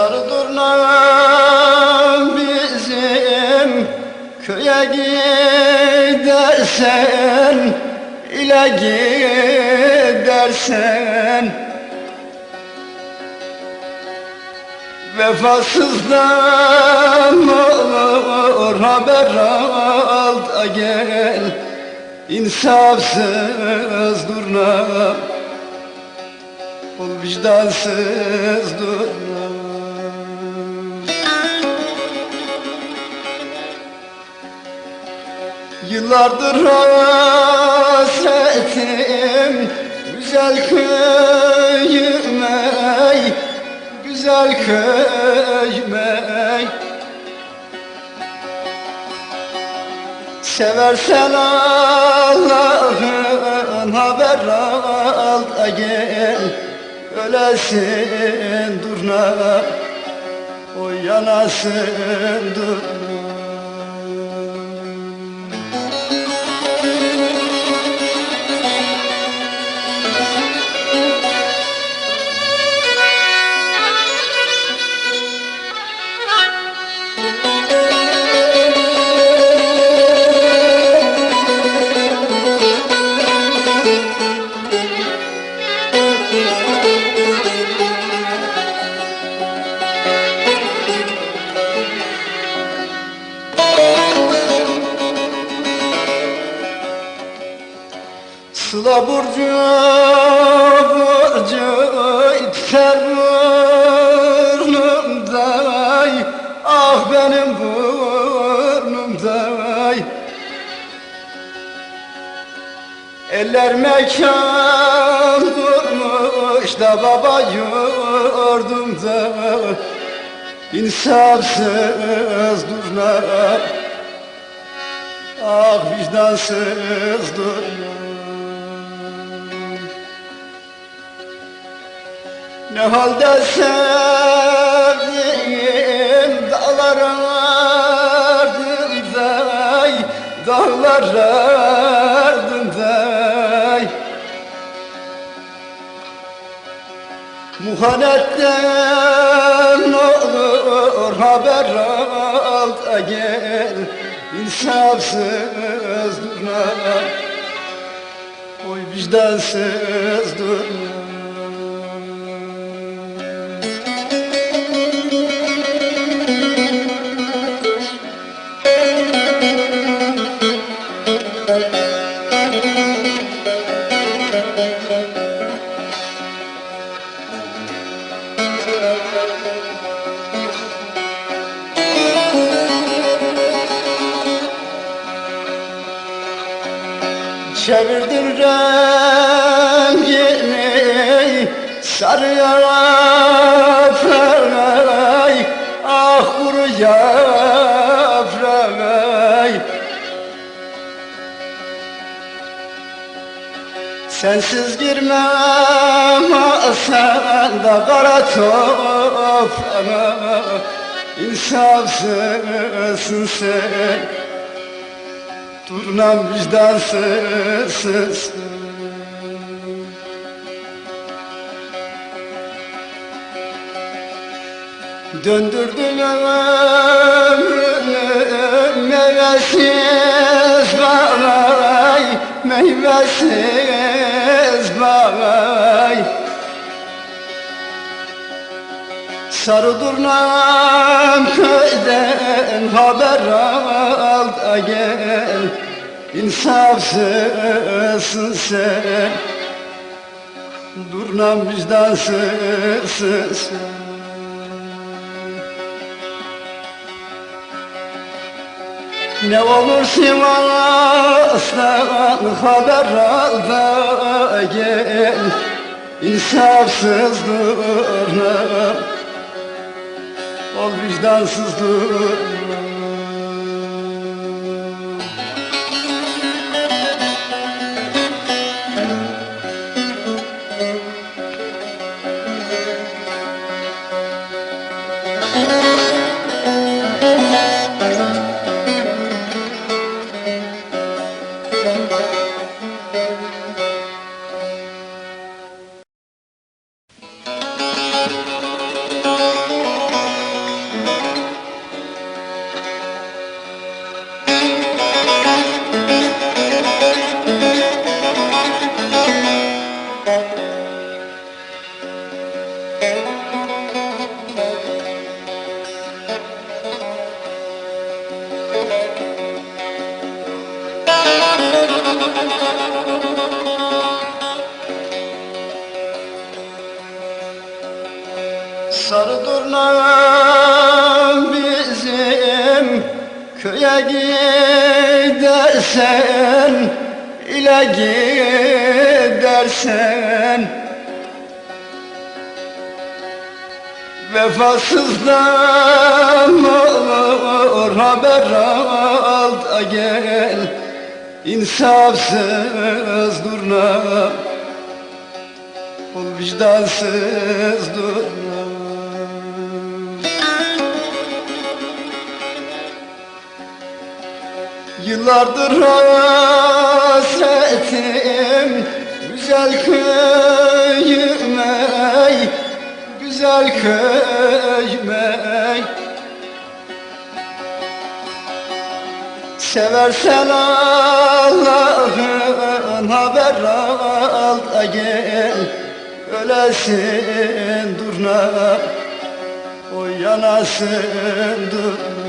Sarı durnam bizim köye gidersen ile gidersen. Vefasızdan olur haber al da gel İnsafsız durma. Ol vicdansız durma Yıllardır hasretim Güzel köyüme Güzel köyüme Seversen Allah'ın haber al da gel Ölesin durna O yanasın durna Sıla burcu burcu iter burnumday. Ah benim burnumday. Eller mekan kurmuş da baba yurdumda. İnsafsız durna Ah vicdansız durma Ne halde sevdiğim dağların ardınday Dağlar ardınday Muhanetten olur haber al da gel İnsafsız durma. Oy vicdansız durma Çevirdin rengini sarı yaprağı Ah kuru yaprağı Sensiz girmem sen de kara toprağa İnsafsızsın sen Turnam vicdansızsın Döndürdün ömrümü meyvesiz bağay Meyvesiz bağay Sarı durnam köyden haber al da gel. İnsafsızsın sen. Durnam vicdansızsın sen. Ne olur Sivas'tan haber al da gel. İnsafsız durma Ol Sarı durnağım bizim köye gidersen ile gidersen Vefasızdan olur haber al da gel. İnsafsız durna Ol vicdansız durna. Yıllardır hasretim Güzel köyüme Güzel köyüme Seversen Allah'ın haber al da gel. Ölesin durna O yanasın durna